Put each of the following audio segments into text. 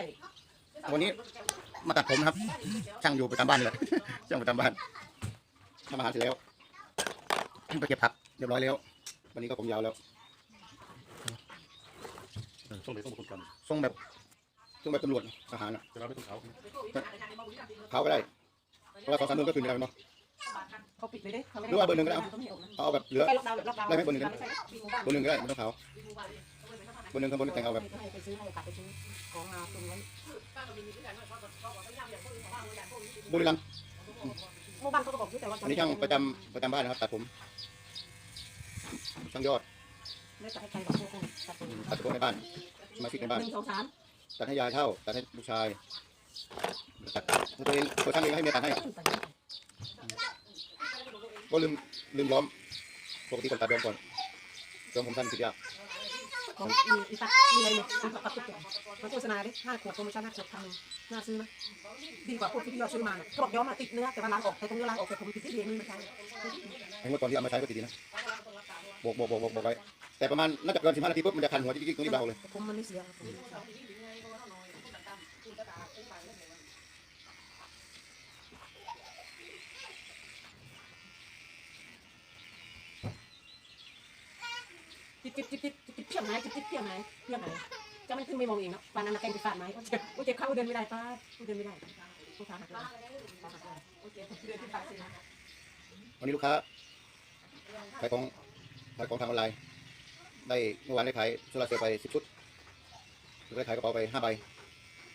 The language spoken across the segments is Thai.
ได้วันนี้มาตัดผมนะครับ ช่างอยู่ประจำบ้านนี่แหละช่างประจำบ้านทำอาหารเสร็จแล้วไปเก็บผักเรียบร้อยแล้ว วันนี้ก็ผมยาวแล้วช่วงไหนต้องเป็นคนกันทรงแบบทรงแบบตำรวจทหารอะจะเราไม่ต้องเขาเขาก็ได้เพราะว่าสองสามเดือนก็คืนไปแล้วเนาะเขาปิดเลยเด้เขาไม่หรือว่าเบอร์หนึ่งก็ได้เอาเอาแบบเหลือไปล็อกดาวน์แบบล็อกดาวน์ได้ไหมเบอร์หนึ่งกันไม่ใช่ปีหมู่บ้านเบอร์หนึ่งก็ได้ไม่ต้องขาวเบอร์หนึ่งข้างบนแต่งเอาแบบให้ไปซื้อให้กลับไปซื้อของมาตุนไว้บุรีรัมย์หมู่บ้านเขาก็บอกอยู่แต่ว่าอันนี้ช่างประจำประจำบ้านนะครับตัดผมช่างยอดไม่ตัดให้ใครบอกพวกคุณตัดเองตัดเฉพาะในบ้านสมาชิกในบ้านหนึ่งสองสามตัดให้ยายเท่าตัดให้ลูกชายตัดให้ตัวเองตัวช่างเองให้เมียตัดให้ตัดเองก็ลืมลืมล้อมปกติคนตัดย้อมก่อนย้อมผมสั้นติดยาก ของอีอีตัดมีอะไรเนี่ยตัดตัดตุ๊กแกมันโฆษณาดิห้าขวดโปรโมชั่นห้าขวดพันหนึ่งน่าซื้อไหมดีกว่าพวกที่พี่ยอดซื้อมาเขาบอกย้อมมาติดเนื้อแต่ว่าล้างออกแต่ตรงนี้ล้างออกแต่ผมติดที่เรียนนี่ไม่ใช้เมื่อก่อนที่เอามาใช้ก็ติดดีนะโบกโบกโบกโบกโบกไว้แต่ประมาณน่าจะเกินสิบห้านาทีปุ๊บมันจะคันหัวจิ๊กๆตรงนี้เบาเลยผมมันไม่เสีย จิ๊บจิ๊บจิ๊บจิ๊บจิ๊บเพี้ยงไหนจิ๊บจิ๊บเพี้ยงไหนเพี้ยงไหนจะไม่ขึ้นไม่มองเองเนาะปานนั้นนะแกงไปฟาดไหมโอ้เจ็บโอ้เจ็บเข้าเดินไม่ได้ป้าเดินไม่ได้ลูกค้าหักเลยขาหักเลยโอ้เจ็บเดินที่ฟาดสินะวันนี้ลูกค้าขายของขายของทางออนไลน์ได้เมื่อวานได้ขายโซลาเซลล์ไปสิบชุดได้ขายกระเป๋าไปห้าใบ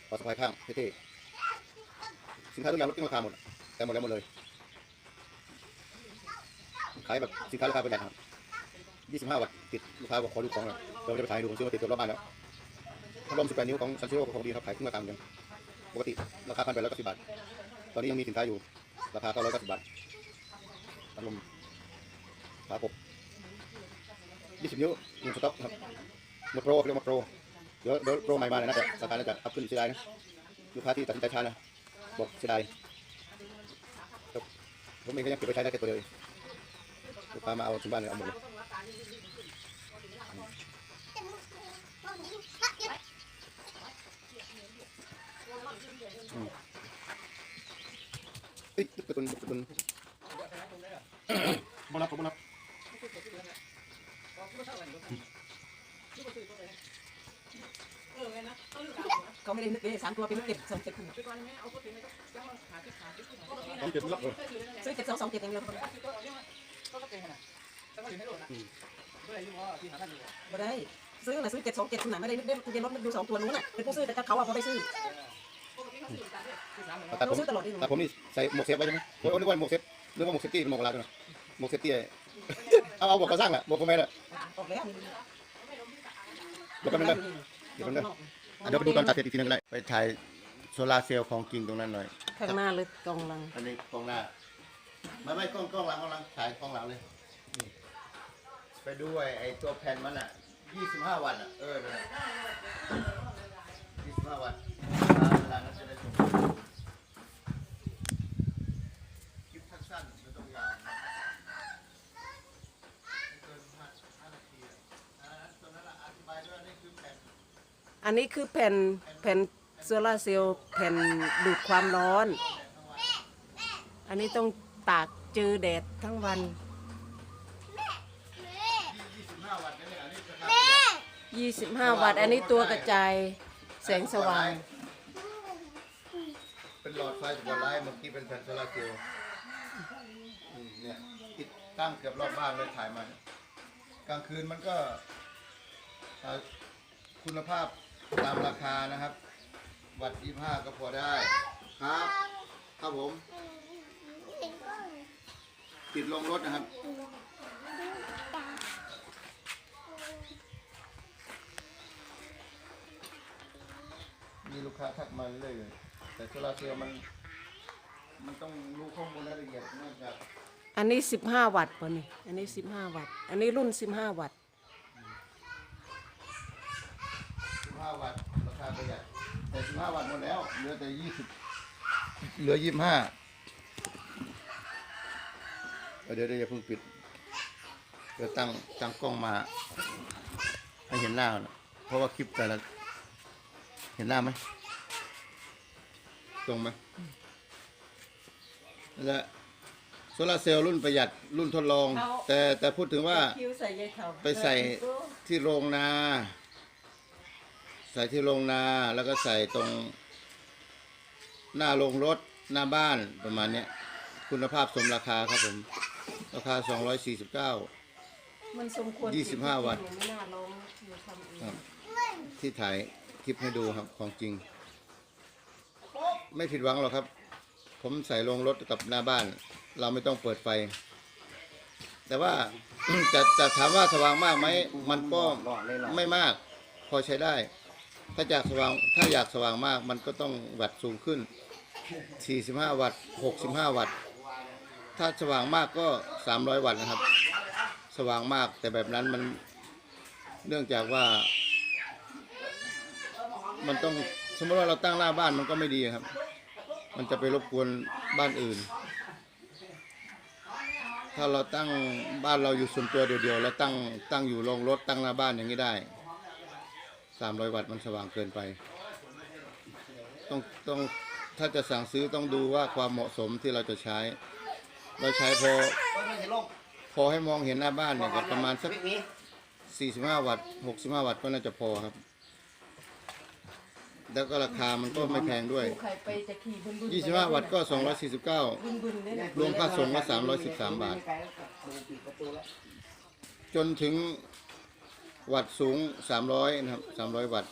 ขอสะพายข้างเท่ๆสินค้าทุกอย่างลดราคาหมดแต่หมดแล้วหมดเลยขายแบบสินค้าราคาประหยัดครับ ยี่สิบห้าวัตต์ติดลูกค้าบอกขอดูของหน่อยเราจะไปถ่ายดูผมซื้อมาติดตัวรอบบ้านแล้วพัดลมสิบแปดนิ้วของซันซิโร่ของดีครับขายขึ้นมาตามกันปกติราคาพันแปดร้อยเก้าสิบบาท ตอนนี้ยังมีสินค้าอยู่ ราคาเก้าร้อยเก้าสิบบาทพัดลมขาปกยี่สิบนิ้วหนึ่งสต็อกครับมดโปรเรียกว่าโปรเดี๋ยวเดี๋ยวโปรใหม่มาเลยนะแต่ราคาน่าจะอัพขึ้นเสียดายนะลูกค้าที่ตัดสินใจช้านะบอกเสียดายผมเองก็ยังเก็บไว้ใช้ได้แค่ตัวเดียวลูกค้ามาเอาถึงบ้านเลยเอาหมดเลย เอ้ยตุ๊กตุนตุ๊กตุนบ่รับผมบ่รับเขาไม่ได้นึกเลยสามตัวเป็นเจ็ดสองเจ็ดคนต้องเก็บรับเลยซื้อเจ็ดสองสองเจ็ดอย่างเดียวไม่ได้ซื้อน่ะซื้อเจ็ดสองเจ็ดคุณน่ะไม่ได้นึกได้ทะเบียนรถนึกดูสองตัวนู้นน่ะเป็นผู้ซื้อแต่ถ้าเขาอะพอได้ซื้อ ตัดผมเราซื้อตลอดเลยหนูตัดผมนี่ใส่หมวกเซฟไว้ใช่ไหมโอ้ยนึกว่าหมวกเซฟนึกว่าหมวกเซฟตี้เป็นหมวกลาด้วยนะหมวกเซฟตี้เอาเอาหมวกกระสร้างแหละหมวกคอมเมนต์แหละออกแล้วเดี๋ยวแป๊บนึงนะเดี๋ยวแป๊บนึงเดี๋ยวไปดูตอนตัดเสร็จอีกทีนึงก็ได้ไปถ่ายโซลาร์เซลล์ของจริงตรงนั้นหน่อยข้างหน้าเลยกองลังอันนี้กล้องหน้าไม่ไม่กล้องกล้องหลังกล้องหลังถ่ายกล้องหลังเลยนี่ไปด้วยไอ้ตัวแผ่นมันอะ25วัตต์อะเออนั่นแหละ25วัตต์เวลานั้นจะได้ชมคลิปสั้นๆไม่ต้องยาวนะไม่เกินห้าห้านาทีอะอ่าตรงนั้นละอธิบายด้วยนี่คือแผ่น อันนี้คือแผ่นแผ่นโซลาร์เซลล์แผ่นดูดความร้อน อันนี้ต้องตากเจอแดดทั้งวัน 25 วัตต์นั่นเองอันนี้าวัตต์อันนี้ตัวกระจายแสงสว่าง เป็นหลอดไฟสปอตไลท์เมื่อกี้เป็นแผ่นโซลาร์เซลล์อืมเนี่ยติดตั้งเกือบรอบบ้านเลยถ่ายมา กลางคืนมันก็เอ่อคุณภาพ ตามราคานะครับ วัตต์25ก็พอได้ครับ ครับผม ติดลงรถนะครับ มีลูกค้าทักมาเลย แต่โซลาร์เซลล์มัน มันต้องรู้ข้อมูลรายละเอียดเนื่องจากอันนี้ 15 วัตต์ป่ะนี่ อันนี้ 15 วัตต์ อันนี้รุ่น 15 วัตต์ 15 วัตต์ราคาประหยัดแต่15วัตต์หมดแล้วเหลือแต่20เหลือ25เออเดี๋ยวเดี๋ยวอย่าเพิ่งปิดเดี๋ยวตั้งตั้งกล้องมา ให้เห็นหน้าก่อนเพราะว่าคลิปแต่ละเห็นหน้าไหมตรงไหมและโซลาร์เซลล์รุ่นประหยัดรุ่นทดลอง แต่แต่พูดถึงว่าคิ้วใส่ยายเถาไปใส่ที่โรงนา ใส่ที่โรงนาแล้วก็ใส่ตรง หน้าโรงรถหน้าบ้านประมาณเนี้ย คุณภาพสมราคาครับผม ราคา 249 มันสมควรยี่สิบห้าวัตต์หนูไม่น่าลองหนูทำเองครับที่ถ่ายคลิปให้ดูครับของจริง ไม่ผิดหวังหรอกครับ ผมใส่ลงรถกับหน้าบ้าน เราไม่ต้องเปิดไฟ แต่ว่า จะจะถามว่าสว่างมากไหมมันก็ไม่มาก พอใช้ได้ ถ้าอยากสว่างถ้าอยากสว่างมากมันก็ต้องวัตต์สูงขึ้น 45 วัตต์ 65 วัตต์ ถ้าสว่างมากก็ 300 วัตต์นะครับ สว่างมากแต่แบบนั้นมันเนื่องจากว่า มันต้องสมมติว่าเราตั้งหน้าบ้านมันก็ไม่ดีครับ มันจะไปรบกวนบ้านอื่น ถ้าเราตั้งบ้านเราอยู่ส่วนตัวเดียวๆแล้วตั้งตั้งอยู่โรงรถตั้งหน้าบ้านอย่างนี้ได้ สามร้อยวัตต์มันสว่างเกินไป ต้องต้องถ้าจะสั่งซื้อต้องดูว่าความเหมาะสมที่เราจะใช้ เราใช้พอพอให้มองเห็นหน้าบ้านเนี่ยก็ประมาณสัก45วัตต์65วัตต์ก็น่าจะพอครับ แล้วก็ราคามันก็ไม่แพงด้วยใครไปจะขี่บึนบึน25วัตต์ก็249บึนบึนเนี่ยนะรวมค่าส่งก็313บาท จนถึง วัตต์สูง300นะครับ300วัตต์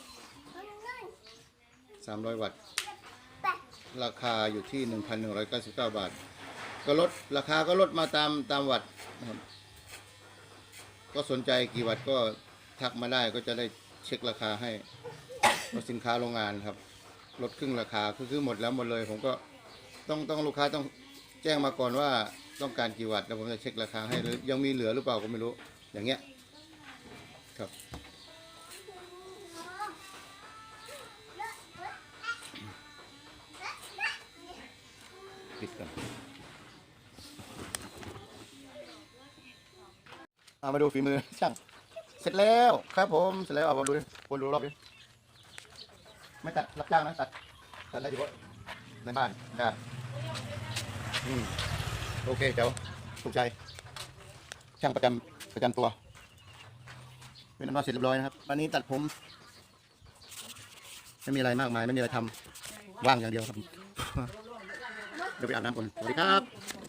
300วัตต์ ราคาอยู่ที่1,199บาท ก็ลดราคาก็ลดมาตามตามวัตต์นะครับ ก็สนใจกี่วัตต์ก็ทักมาได้ก็จะได้เช็คราคาให้ว่าสินค้าโรงงานครับ ลดครึ่งราคาคือคือหมดแล้วหมดเลย ผมก็ต้องต้องลูกค้าต้องแจ้งมาก่อนว่าต้องการกี่วัตต์แล้วผมจะเช็คราคาให้หรือยังมีเหลือหรือเปล่าก็ไม่รู้อย่างเงี้ย ครับ ปิดกันเอามาดูฝีมือช่าง เสร็จแล้วครับผม เสร็จแล้วเอามาดูดิวนดูรอบดิไม่ตัดรับจ้างนะตัดตัดอะไรดีวะในบ้านได้อืมโอเคเจ้าถูกใจ ช่างประจำประจำตัว เป็นอันว่าเสร็จเรียบร้อยนะครับวันนี้ตัดผมไม่มีอะไรมากมายไม่มีอะไรทำว่างอย่างเดียวครับเดี๋ยวไปอาบน้ำก่อนสวัสดีครับ